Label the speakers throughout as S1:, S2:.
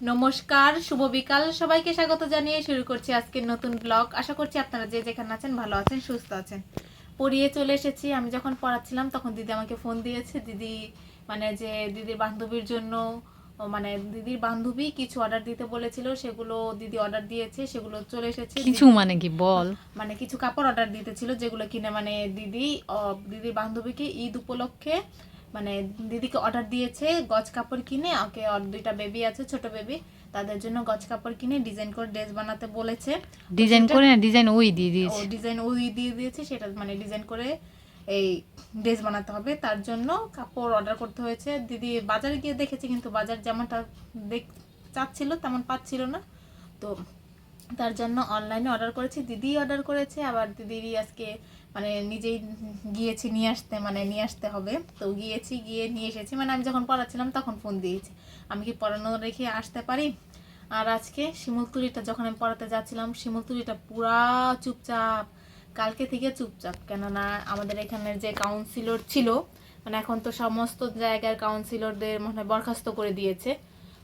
S1: নমস্কার শুভ বিকাল। সবাইকে স্বাগত জানিয়ে শুরু করছি আজকের নতুন ব্লগ। আশা করছি আপনারা যে যেখানে আছেন ভালো আছেন সুস্থ আছেন। পড়িয়ে চলে এসেছি। আমি যখন পড়াচ্ছিলাম তখন দিদি আমাকে ফোন দিয়েছে। দিদি মানে যে দিদির বান্ধবীর জন্য মানে দিদির বান্ধবী কিছু অর্ডার দিতে বলেছিল সেগুলো দিদি অর্ডার দিয়েছে সেগুলো চলে এসেছে।
S2: কিছু মানে কি? বল।
S1: মানে কিছু কাপড় অর্ডার দিতে ছিল যেগুলো কিনে মানে দিদি দিদির বান্ধবীকে ঈদ উপলক্ষে মানে দিদিকে অর্ডার দিয়েছে গজ কাপড় কিনে ওকে দুইটা বেবি আছে ছোট বেবি তাদের জন্য গজ কাপড় কিনে ডিজাইন করে ড্রেস বানাতে বলেছে।
S2: ডিজাইন করে না ডিজাইন ওই দিয়ে দিয়েছে?
S1: ডিজাইন ওই দিয়ে দিয়েছে সেটা মানে ডিজাইন করে এই ড্রেস বানাতে হবে। তার জন্য কাপড় অর্ডার করতে হয়েছে। দিদি বাজারে গিয়ে দেখেছি কিন্তু বাজার যেমনটা দেখ চাচ্ছিল তেমন পাচ্ছিল না। তো তার জন্য অনলাইনে অর্ডার করেছি দিদি অর্ডার করেছে। আবার দিদিরই আজকে মানে নিজেই গিয়েছি, নিয়ে আসতে মানে নিয়ে আসতে হবে। তো গিয়েছি, গিয়ে নিয়ে এসেছি। মানে আমি যখন পড়াচ্ছিলাম তখন ফোন দিয়েছি। আমি কি পড়ানো রেখে আসতে পারি? আর আজকে শিমুলতুলিটা যখন আমি পড়াতে যাচ্ছিলাম শিমুলতুলিটা পুরা চুপচাপ, কালকে থেকে চুপচাপ। কেননা আমাদের এখানের যে কাউন্সিলর ছিল মানে এখন তো সমস্ত জায়গার কাউন্সিলরদের মনে হয় বরখাস্ত করে দিয়েছে।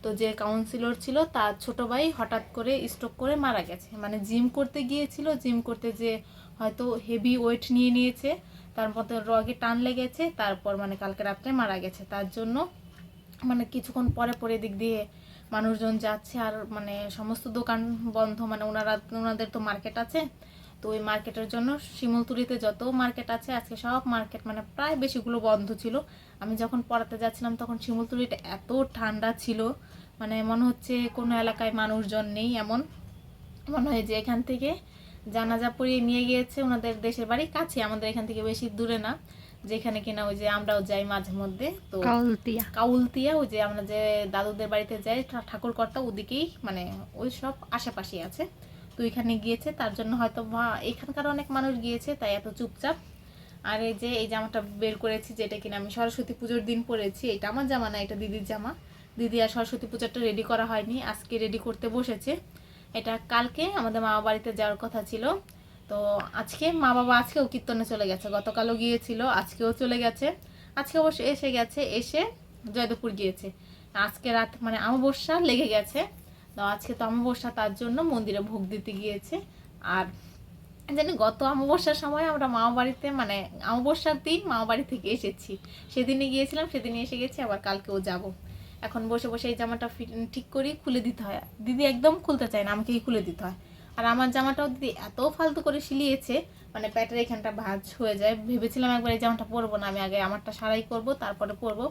S1: তো যে কাউন্সিলর ছিল, তার ছোট ভাই হঠাৎ করে স্ট্রোক করে মারা গেছে। মানে জিম করতে গিয়েছিল জিম করতে যে হয়তো হেভি ওয়েট নিয়ে নিয়েছে, তার মধ্যে রগে টান লেগেছে, তারপর মানে কালকে রাত্রে মারা গেছে। তার জন্য মানে কিছুক্ষণ পরে পরে দিক দিয়ে মানুষজন যাচ্ছে আর মানে সমস্ত দোকান বন্ধ মানে ওনারা, ওনাদের তো মার্কেট আছে। তো ওই মার্কেটের জন্য শিমুলতুলিতে যত মার্কেট আছে আজকে সব মার্কেট মানে প্রায় বেশিগুলো বন্ধ ছিল। আমি যখন পড়াতে যাচ্ছিলাম তখন শিমুলতুলিটা এত ঠান্ডা ছিল মানে মনে হচ্ছে কোনো এলাকায় মানুষজন নেই এমন। মনে হয় যে এখান থেকে জানাজা পড়িয়ে নিয়ে গিয়েছে ওনাদের দেশের বাড়ি কাছে আমাদের এখান থেকে বেশি দূরে না যেখানে কিনা ওই যে আমরাও যাই মাঝে মধ্যে। তো
S2: কাউলতিয়া।
S1: কাউলতিয়া ওই যে আমরা যে দাদুদের বাড়িতে যাই ঠাকুর ঠাকুরকর্তা ওদিকেই মানে ওই সব আশেপাশেই আছে। তো এখানে গিয়েছে, তার জন্য হয়তো বা এখানকার অনেক মানুষ গিয়েছে, তাই এত চুপচাপ। আর এই যে, এই জামাটা বের করেছি, যেটা কিনা আমি সরস্বতী পুজোর দিন পরেছি, এটা আমার জামা না, এটা দিদির জামা। দিদি আর সরস্বতী পুজোটা রেডি করা হয়নি, আজকে রেডি করতে বসেছে। এটা কালকে আমাদের মা বাড়িতে যাওয়ার কথা ছিল। তো আজকে মা বাবা আজকেও কীর্তনে চলে গেছে, গতকালও গিয়েছিল, আজকেও চলে গেছে। আজকে অবশ্য এসে গেছে, এসে জয়দেবপুর গিয়েছে। আজকে রাত মানে অমাবস্যা লেগে গেছে। তো আজকে তো অমাবস্যা, তার জন্য মন্দিরে ভোগ দিতে গিয়েছে। আর জানি গত অমাবস্যার সময় আমরা মামা বাড়িতে মানে অমাবস্যার দিন মামা বাড়ি থেকে এসেছি। সেদিনে গিয়েছিলাম, সেদিনে এসে গেছি, আবার কালকেও যাব। এখন বসে বসে এই জামাটা ঠিক করি, খুলে দিতে হয়। দিদি একদম খুলতে চায় না, আমাকেই খুলে দিতে হয়। আর আমার জামাটাও দিদি এত ফালতু করে সিলিয়েছে মানে প্যাটের এখানটা ভাঁজ হয়ে যায়। ভেবেছিলাম একবার এই জামাটা পরবো না, আমি আগে আমারটা সারাই করব, তারপরে পরবো।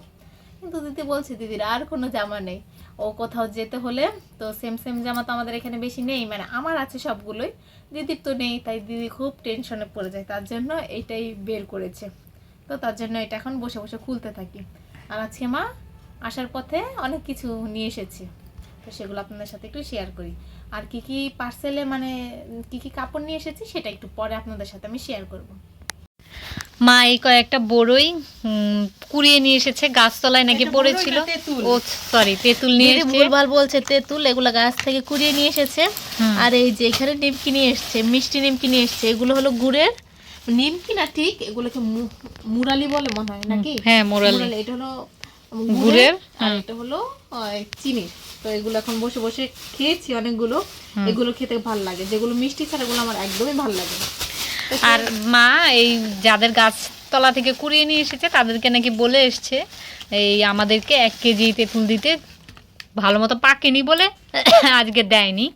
S1: কিন্তু দিদি বলছে, দিদির আর কোনো জামা নেই। ও কোথাও যেতে হলে তো সেম সেম জামা তো আমাদের এখানে বেশি নেই মানে আমার আছে সবগুলোই। দিদির তো নেই, তাই দিদি খুব টেনশনে পড়ে যায়। তার জন্য এটাই বের করেছে। তো তার জন্য এটা এখন বসে বসে খুলতে থাকি। আর আজকে মা আসার পথে অনেক কিছু নিয়ে এসেছে। তো সেগুলো আপনাদের সাথে একটু শেয়ার করি। আর কি কি পার্সেলে মানে কি কি কাপড় নিয়ে এসেছি সেটা একটু পরে আপনাদের সাথে আমি শেয়ার করব।
S2: মা এই কয়েকটা বড়ই কুড়িয়ে নিয়ে এসেছে গাছতলায় নাকি পড়েছিল।
S1: তেঁতুল?
S2: ও সরি তেঁতুল নিয়ে
S1: ভুলভাল বলছে তেঁতুল এগুলো গাছ থেকে কুড়িয়ে নিয়ে এসেছে। আর এই যে এখানে নিমকি নিয়ে এসছে মিষ্টি নিমকি নিয়ে এসছে এগুলো হলো গুড়ের। নিমকি না ঠিক এগুলোকে মুরালি বলে মনে হয় নাকি?
S2: হ্যাঁ মুরালি,
S1: এটা হলো
S2: গুড়ের,
S1: আর এটা হলো চিনির। তো এগুলো এখন বসে বসে খেয়েছি অনেকগুলো। এগুলো খেতে ভালো লাগে যেগুলো মিষ্টি ছাড়া এগুলো আমার একদমই ভালো লাগে
S2: আর মা এই যাদের গাছতলা থেকে কুড়িয়ে নিয়ে এসেছে, তাদেরকে নাকি বলে এসছে, এই আমাদেরকে এক কেজি তেঁতুল দিতে ভালো মতো পাকেনি বলে আজকে দেয়নি।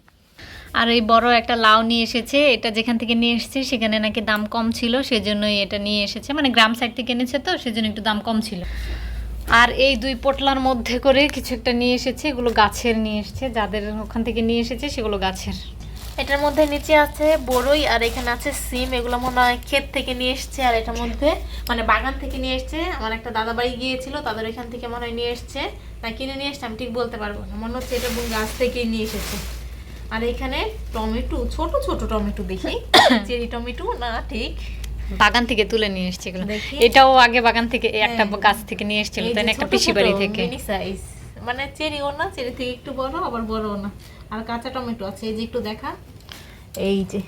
S2: আর এই বড় একটা লাউ নিয়ে এসেছে, এটা যেখান থেকে নিয়ে এসেছে সেখানে নাকি দাম কম ছিল, সেজন্যই এটা নিয়ে এসেছে। মানে গ্রাম সাইড থেকে এনেছে তো, সেজন্য একটু দাম কম ছিল। আর এই দুই পোটলার মধ্যে করে কিছু একটা নিয়ে এসেছে, এগুলো গাছের নিয়ে এসেছে। যাদের ওখান থেকে নিয়ে এসেছে, সেগুলো গাছের।
S1: এটার মধ্যে নিচে আছে বড়ই আর এখানে আছে সিম। এগুলো মনে হয় ক্ষেত থেকে নিয়ে এসছে আর এটার মধ্যে মানে বাগান থেকে নিয়ে এসছে। আমার একটা দাদা বাড়ি গিয়েছিল তাদের এখান থেকে মনে হয় নিয়ে এসছে। না কিনে নিয়ে এসছে আমি ঠিক বলতে পারব না। মনে হচ্ছে এটা গাছ থেকেই নিয়ে এসেছে। আর এখানে টমেটো ছোট ছোট টমেটো দেখি। চেরি টমেটো না ঠিক।
S2: বাগান থেকে তুলে নিয়ে এসছে এগুলো। এটাও আগে বাগান থেকে একটা। গাছ থেকে নিয়ে এসেছিল তাই না? একটা পিসি বাড়ি থেকে।
S1: মানে চেরিও না চেরি থেকে একটু বড় আবার বড়ও না। আর কাঁচা টমেটো আছে এই যে একটু দেখা। এই যে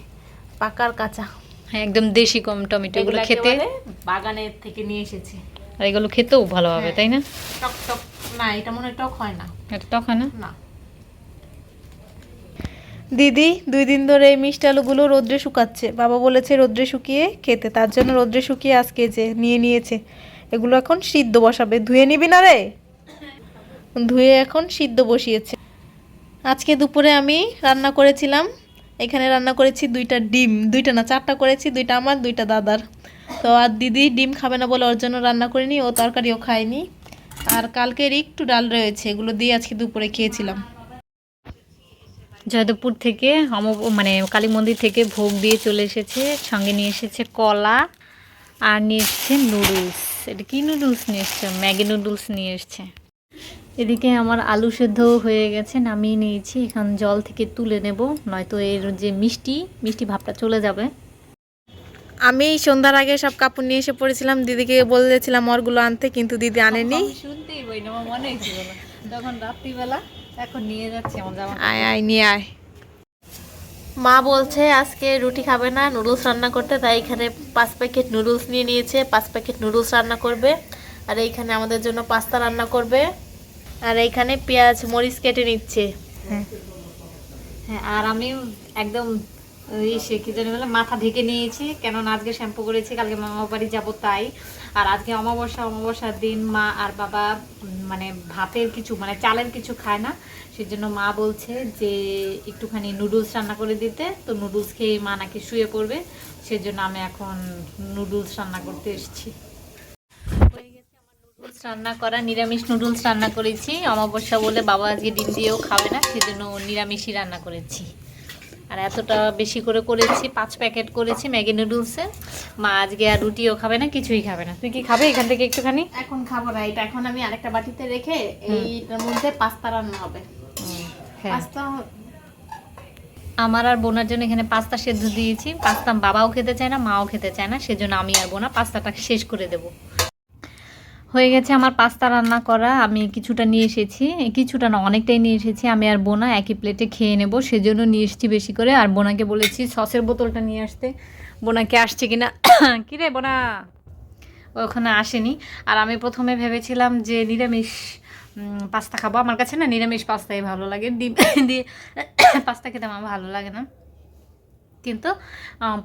S1: পাকার কাঁচা।
S2: হ্যাঁ একদম দেশি কম টমেটো এগুলো খেতে।
S1: একেবারে বাগানের থেকে নিয়ে এসেছি।
S2: আর এগুলো খেতেও ভালো হবে
S1: হ্যাঁ।
S2: তাই না?
S1: টক টক না এটা মনে হয় টক হয় না।
S2: এটা টক হয় না?
S1: না। দিদি দুই দিন ধরে এই মিষ্টি আলুগুলো রোদ্রে শুকাচ্ছে। বাবা বলেছে রোদ্রে শুকিয়ে খেতে তার জন্য রোদ্রে শুকিয়ে আজকে যে নিয়ে নিয়েছে। এগুলো এখন সিদ্ধ বসাবে। ধুয়ে নিবি না রে? ধুয়ে এখন সিদ্ধ বসিয়েছে। আজকে দুপুরে আমি রান্না করেছিলাম। এখানে রান্না করেছি দুইটা ডিম। দুইটা না, চারটা করেছি, দুইটা আমার, দুইটা দাদার। তো আর দিদি ডিম খাবে না বলে ওর জন্য রান্না করিনি, ও তরকারিও খায়নি। আর কালকের একটু ডাল রয়েছে, এগুলো দিয়ে আজকে দুপুরে খেয়েছিলাম।
S2: জয়দেবপুর থেকে অম মানে কালী মন্দির থেকে ভোগ দিয়ে চলে এসেছে, সঙ্গে নিয়ে এসেছে কলা আর নিয়ে এসেছে নুডলস। এটা কি নুডলস নিয়ে এসছে? ম্যাগি নুডলস নিয়ে এসছে। এদিকে আমার আলু সেদ্ধ হয়ে গেছে নামিয়ে নিয়েছি। এখন জল থেকে তুলে নেব নয়তো এর যে মিষ্টি মিষ্টি ভাবটা চলে যাবে।
S1: আমি সন্ধ্যার আগে সব কাপড় নিয়ে এসে পড়েছিলাম দিদিকে বলেছিলাম ওরগুলো আনতে কিন্তু দিদি আনেনি।
S2: শুনতেই বই না মনে না। তখন রাত্রিবেলা এখন নিয়ে যাচ্ছে আমার জামা
S1: আয় আয় নিয়ে আয়। মা বলছে আজকে রুটি খাবে না নুডলস রান্না করতে। তাই এখানে পাঁচ প্যাকেট নুডলস নিয়ে নিয়েছে পাঁচ প্যাকেট নুডলস রান্না করবে। আর এইখানে আমাদের জন্য পাস্তা রান্না করবে। আর এখানে পেঁয়াজ মরিচ কেটে নিচ্ছে।
S2: হ্যাঁ। হ্যাঁ আর আমি একদম ওই সে কি জানি বলে মাথা ঢেকে নিয়েছি কেননা আজকে শ্যাম্পু করেছি কালকে মামা বাড়ি যাব তাই। আর আজকে অমাবস্যা অমাবস্যার দিন মা আর বাবা মানে ভাতের কিছু মানে চালের কিছু খায় না। সেজন্য মা বলছে যে একটুখানি নুডলস রান্না করে দিতে। তো নুডলস খেয়ে মা নাকি শুয়ে পড়বে। সেজন্য আমি এখন নুডলস রান্না করতে এসেছি। নুডলস রান্না করা নিরামিষ নুডলস রান্না করেছি। অমাবস্যা বলে বাবা আজকে ডিম দিয়েও খাবে না সেজন্য নিরামিষই রান্না করেছি। আর এতটা বেশি করে করেছি পাঁচ প্যাকেট করেছি ম্যাগি নুডলসের মা আজকে আর রুটিও খাবে না কিছুই খাবে না। তুই কি খাবে এখান থেকে একটুখানি?
S1: এখন খাব না এটা এখন আমি আরেকটা বাটিতে রেখে এইটার মধ্যে পাস্তা রান্না হবে।
S2: হ্যাঁ।
S1: পাস্তা
S2: আমার আর বোনার জন্য এখানে পাস্তা সেদ্ধ দিয়েছি। পাস্তা বাবাও খেতে চায় না মাও খেতে চায় না সেজন্য আমি আর বোনা পাস্তাটা শেষ করে দেব। হয়ে গেছে আমার পাস্তা রান্না করা, আমি কিছুটা নিয়ে এসেছি। কিছুটা না, অনেকটাই নিয়ে এসেছি। আমি আর বোনা একই প্লেটে খেয়ে নেব, সেজন্য নিয়ে এসেছি বেশি করে। আর বোনাকে বলেছি, সসের বোতলটা নিয়ে আসতে। বোনাকে আসছে কিনা? কিরে বোনা? ওখানে আসেনি। আর আমি প্রথমে ভেবেছিলাম যে নিরামিষ পাস্তা খাব। আমার কাছে না নিরামিষ পাস্তাই ভালো লাগে। ডিম দিয়ে পাস্তা খেতে আমার ভালো লাগে না। কিন্তু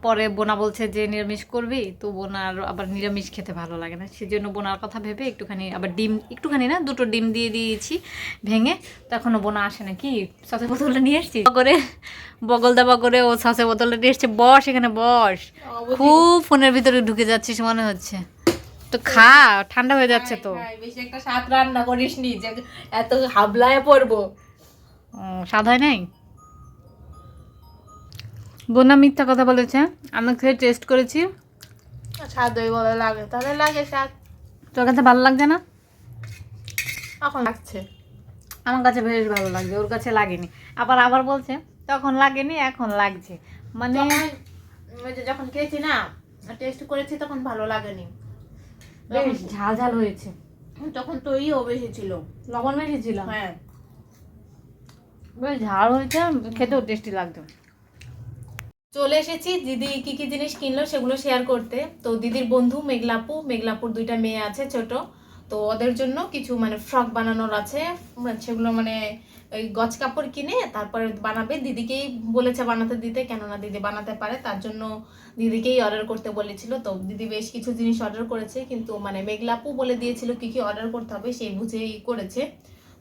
S2: পরে বোনা বলছে যে নিরামিষ করবি? তো বোনার আবার নিরামিষ খেতে ভালো লাগে না। সেজন্য বোনার কথা ভেবে একটুখানি আবার ডিম একটুখানি না দুটো ডিম দিয়ে দিয়েছি ভেঙে। তখনও বোনা আসে না কি? সসের বোতলটা নিয়ে এসছি করে বগল দাবা করে ও সসের বোতলটা নিয়ে এসছে বস এখানে বস। খুব ফোনের ভিতরে ঢুকে যাচ্ছিস মনে হচ্ছে। তো খা ঠান্ডা হয়ে যাচ্ছে তো।
S1: বেশি একটা স্বাদ রান্না করিস নি যে এত হাবলায় পড়ব।
S2: স্বাদ হয় নাই? বোনা মিথ্যা কথা বলেছে। আমি খেয়ে টেস্ট করেছি।
S1: স্বাদ ওই বলে লাগে। তাহলে লাগে স্বাদ।
S2: তোর কাছে ভালো লাগছে না?
S1: এখন লাগছে।
S2: আমার কাছে বেশ ভালো লাগছে ওর কাছে লাগেনি। আবার আবার বলছে তখন লাগেনি এখন লাগছে। মানে
S1: যখন খেয়েছি না টেস্ট করেছি তখন ভালো লাগেনি।
S2: বেশ ঝাল ঝাল হয়েছে।
S1: তখন তৈরিও বেশি ছিল।
S2: লবণ বেশি ছিল?
S1: হ্যাঁ।
S2: বেশ ঝাল হয়েছে খেতেও টেস্টি লাগতো
S1: চলে এসেছি। দিদি কি কি জিনিস কিনলো সেগুলো শেয়ার করতে। তো দিদির বন্ধু মেঘলাপু, মেঘলাপুর দুইটা মেয়ে আছে ছোট। তো ওদের জন্য কিছু মানে ফ্রক বানানোর আছে। সেগুলো মানে ওই গজ কাপড় কিনে তারপরে বানাবে। দিদিকেই বলেছে বানাতে দিতে, কেননা দিদি বানাতে পারে। তার জন্য দিদিকেই অর্ডার করতে বলেছিল। তো দিদি বেশ কিছু জিনিস অর্ডার করেছে। কিন্তু মানে মেঘলাপু বলে দিয়েছিল কি কি অর্ডার করতে হবে সেই বুঝেই করেছে।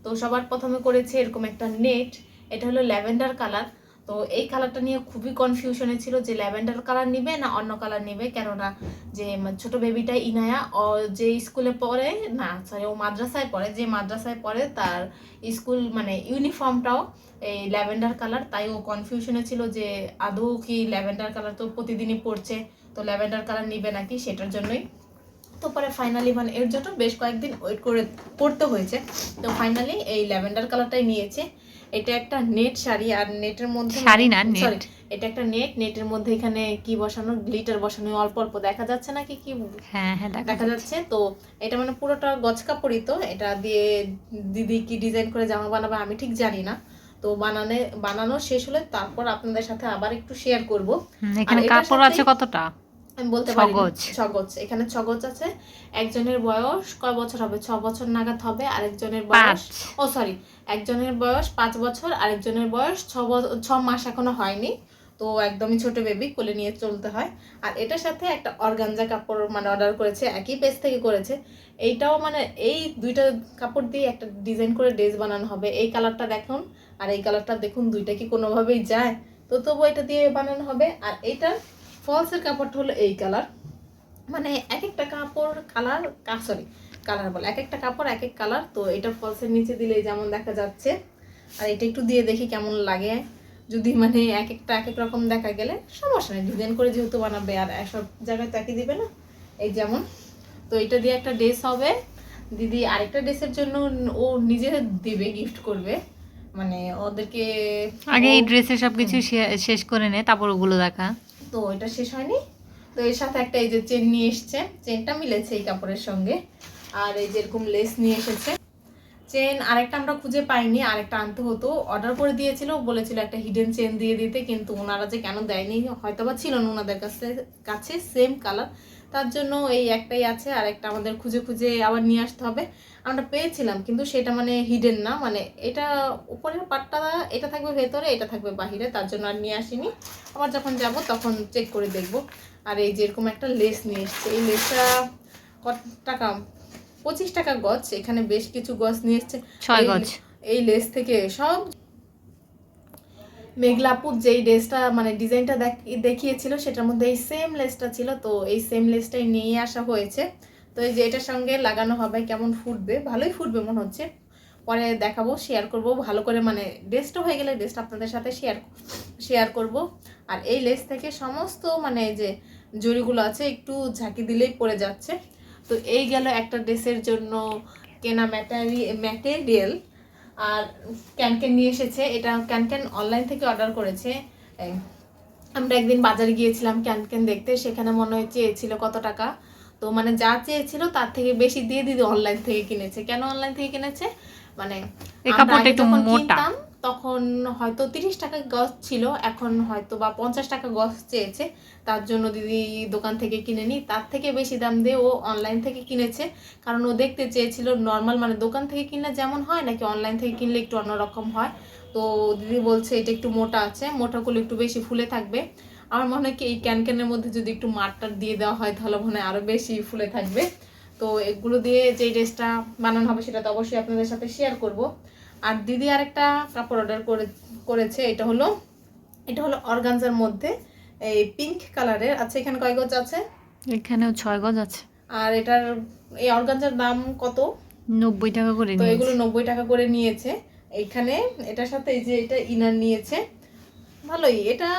S1: তো সবার প্রথমে করেছে এরকম একটা নেট এটা হলো ল্যাভেন্ডার কালার। তো এই কালারটা নিয়ে খুবই কনফিউশনে ছিল যে ল্যাভেন্ডার কালার নিবে না অন্য কালার নিবে, কেননা যে ছোট বেবিটা ইনায়া, ও যে স্কুলে পড়ে, না সরি ও মাদ্রাসায় পড়ে, যে মাদ্রাসায় পড়ে তার স্কুল মানে ইউনিফর্মটাও এই ল্যাভেন্ডার কালার তাই ও কনফিউশনে ছিল যে আদৌ কি ল্যাভেন্ডার কালার তো প্রতিদিনই পড়ছে, তো ল্যাভেন্ডার কালার নিবে নাকি, সেটার জন্যই তো পরে ফাইনালি মানে এর জন্য বেশ কয়েকদিন ওয়েট করে পড়তে হয়েছে। তো ফাইনালি এই ল্যাভেন্ডার কালারটাই নিয়েছে। এটা একটা নেট শাড়ি আর নেটের মধ্যে
S2: শাড়ি না।
S1: সরি এটা একটা নেট নেটের মধ্যে এখানে কি বসানো গ্লিটার বসানো অল্প অল্প দেখা যাচ্ছে নাকি কি
S2: হ্যাঁ হ্যাঁ
S1: দেখা যাচ্ছে। তো এটা মানে পুরোটা গজ কাপড়ই তো এটা দিয়ে দিদি কি ডিজাইন করে জামা বানাবে আমি ঠিক জানি না। তো বানানে বানানো শেষ হলে তারপর আপনাদের সাথে আবার একটু শেয়ার করব।
S2: এখানে কাপড় আছে কতটা?
S1: আমি বলতে পারি
S2: ছগজ।
S1: এখানে ছগজ আছে। একজনের বয়স কয় বছর হবে? ছ বছর নাগাদ হবে আরেকজনের বয়স ও সরি একজনের বয়স পাঁচ বছর আরেকজনের বয়স ছ ছ মাস এখনও হয়নি। তো একদমই ছোট বেবি কোলে নিয়ে চলতে হয়। আর এটার সাথে একটা অর্গানজা কাপড় মানে অর্ডার করেছে একই পেজ থেকে করেছে। এইটাও মানে এই দুইটা কাপড় দিয়ে একটা ডিজাইন করে ড্রেস বানানো হবে। এই কালারটা দেখুন আর এই কালারটা দেখুন দুইটা কি কোনোভাবেই যায়? তো তবু এটা দিয়ে বানানো হবে। আর এইটার ফলসের কাপড়টা হলো এই কালার। মানে এক একটা কাপড় কালার সরি কালার বলে এক একটা কাপড় এক এক কালার। তো এটা ফলসের নিচে দিলে যেমন দেখা যাচ্ছে। আর এটা একটু দিয়ে দেখি কেমন লাগে। যদি মানে এক একটা এক এক রকম দেখা গেলে সমস্যা নেই। ডিজাইন করে যেহেতু বানাবে আর সব জায়গায় তো একই দিবে না এই যেমন। তো এটা দিয়ে একটা ড্রেস হবে। দিদি আরেকটা ড্রেসের জন্য ও নিজে দিবে গিফট করবে। মানে ওদেরকে
S2: আগে এই ড্রেসের সবকিছু শেষ করে নে তারপর ওগুলো দেখা।
S1: তো এটা শেষ হয়নি। তো এর সাথে একটা এই যে চেন নিয়ে এসছে চেনটা মিলেছে এই কাপড়ের সঙ্গে। আর এই যে এরকম লেস নিয়ে এসেছে। চেন আরেকটা আমরা খুঁজে পাইনি, আরেকটা আনতে হতো। অর্ডার করে দিয়েছিল, বলেছিল একটা হিডেন চেন দিয়ে দিতে, কিন্তু ওনারা যে কেন দেয়নি হয়তো বা ছিল না ওনাদের কাছে কাছে সেম কালার তার জন্য এই একটাই আছে আর একটা আমাদের খুঁজে খুঁজে আবার নিয়ে আসতে হবে। আমরা পেয়েছিলাম কিন্তু সেটা মানে হিডেন না মানে এটা উপরের পাটটা এটা থাকবে ভেতরে এটা থাকবে বাহিরে তার জন্য আর নিয়ে আসিনি। আবার যখন যাব তখন চেক করে দেখব। আর এই যে এরকম একটা লেস নিয়ে এসছে এই লেসটা কত টাকা? পঁচিশ টাকা গছ এখানে বেশ কিছু গছ নিয়ে এসছে।
S2: ছয়
S1: এই লেস থেকে সব মেঘলাপুর যেই ড্রেসটা মানে ডিজাইনটা দেখিয়েছিল, সেটার মধ্যে এই সেম লেসটা ছিল, তো এই সেম লেসটাই নিয়ে আসা হয়েছে। তো এই যে এটার সঙ্গে লাগানো হবে, কেমন ফুটবে? ভালোই ফুটবে মনে হচ্ছে। পরে দেখাবো শেয়ার করব, ভালো করে মানে ড্রেসটা হয়ে গেলে ড্রেসটা আপনাদের সাথে শেয়ার শেয়ার করব। আর এই লেস থেকে সমস্ত মানে যে জড়িগুলো আছে, একটু ঝাঁকি দিলেই পড়ে যাচ্ছে। তো এই গেল একটা ড্রেসের জন্য কেনা ম্যাটারি ম্যাটেরিয়াল আর ক্যানক্যান নিয়ে এসেছে। এটা ক্যানক্যান অনলাইন থেকে অর্ডার করেছে। আমরা একদিন বাজারে গিয়েছিলাম ক্যানক্যান দেখতে। সেখানে মনে হয় চেয়েছিল কত টাকা। তো মানে যা চেয়েছিল তার থেকে বেশি দিয়ে দিদি অনলাইন থেকে কিনেছে। কেন অনলাইন থেকে কিনেছে? মানে আমরা। কিনতাম, তখন হয়তো তিরিশ টাকা গজ ছিল, এখন হয়তো বা পঞ্চাশ টাকা গজ চেয়েছে। তার জন্য দিদি দোকান থেকে কিনে নি। তার থেকে বেশি দাম দিয়ে ও অনলাইন থেকে কিনেছে। কারণ ও দেখতে চেয়েছিল নর্মাল মানে দোকান থেকে কিনলে যেমন হয়, নাকি অনলাইন থেকে কিনলে একটু অন্যরকম হয়। তো দিদি বলছে, এটা একটু মোটা আছে। মোটাগুলো একটু বেশি ফুলে থাকবে। আমার মনে হয় কি, এই ক্যানক্যানের মধ্যে যদি একটু মাঠটার দিয়ে দেওয়া হয়, তাহলে মনে হয় আরও বেশি ফুলে থাকবে। তো এগুলো দিয়ে যে ড্রেসটা বানানো হবে, সেটা তো অবশ্যই আপনাদের সাথে শেয়ার করব। আর দিদি আরেকটা কাপড় অর্ডার করে করেছে এটা হলো এটা হলো অর্গানজার মধ্যে এই পিঙ্ক কালারের আচ্ছা এখানে কয় গজ আছে?
S2: এখানেও ছয় গজ আছে।
S1: আর এটার এই অর্গানজার দাম কত?
S2: নব্বই টাকা করে
S1: তো এগুলো নব্বই টাকা করে নিয়েছে। এইখানে এটার সাথে এই যে এটা ইনার নিয়েছে। ভালোই এটা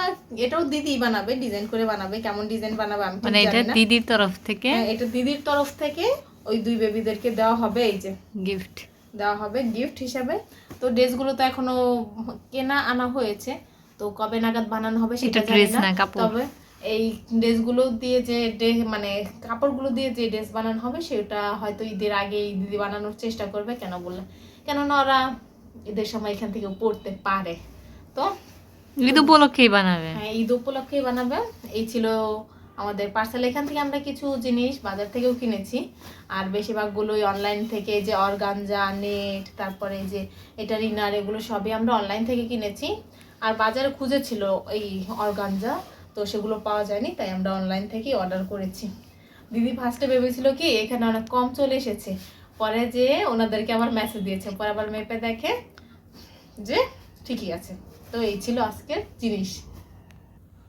S1: এটাও দিদি বানাবে ডিজাইন করে বানাবে কেমন ডিজাইন বানাবে আমি
S2: মানে এটা দিদির তরফ থেকে
S1: হ্যাঁ, এটা দিদির তরফ থেকে ওই দুই বেবিদেরকে দেওয়া হবে এই যে।
S2: গিফট
S1: দেওয়া হবে গিফট হিসাবে। তো ড্রেসগুলো তো এখনও কেনা আনা হয়েছে। তো কবে নাগাদ বানানো হবে সেটা জানি
S2: ড্রেস
S1: না। তবে এই ড্রেসগুলো দিয়ে যে ড্রে- মানে কাপড়গুলো দিয়ে যে ড্রেস বানানো হবে সেটা হয়তো ঈদের আগে দিদি বানানোর চেষ্টা করবে কেন বললে? কেননা ওরা ঈদের সময় এখান থেকে পড়তে পারে। তো
S2: ঈদ উপলক্ষেই বানাবে।
S1: হ্যাঁ ঈদ উপলক্ষেই বানাবে। এই ছিল আমাদের পার্সেল এখান থেকে আমরা কিছু জিনিস বাজার থেকেও কিনেছি। আর বেশিরভাগগুলোই অনলাইন থেকে যে অর্গানজা, নেট, তারপরে যে এটা রিনার, এগুলো সবই আমরা অনলাইন থেকে কিনেছি। আর বাজারে খুঁজেছিল এই অর্গানজা, তো সেগুলো পাওয়া যায়নি, তাই আমরা অনলাইন থেকেই অর্ডার করেছি। দিদি ফার্স্টে ভেবেছিল কি, এখানে অনেক কম চলে এসেছে। পরে যে ওনাদেরকে আবার মেসেজ দিয়েছে, পরে আবার মেপে দেখে যে ঠিকই আছে। তো এই ছিল আজকের জিনিস।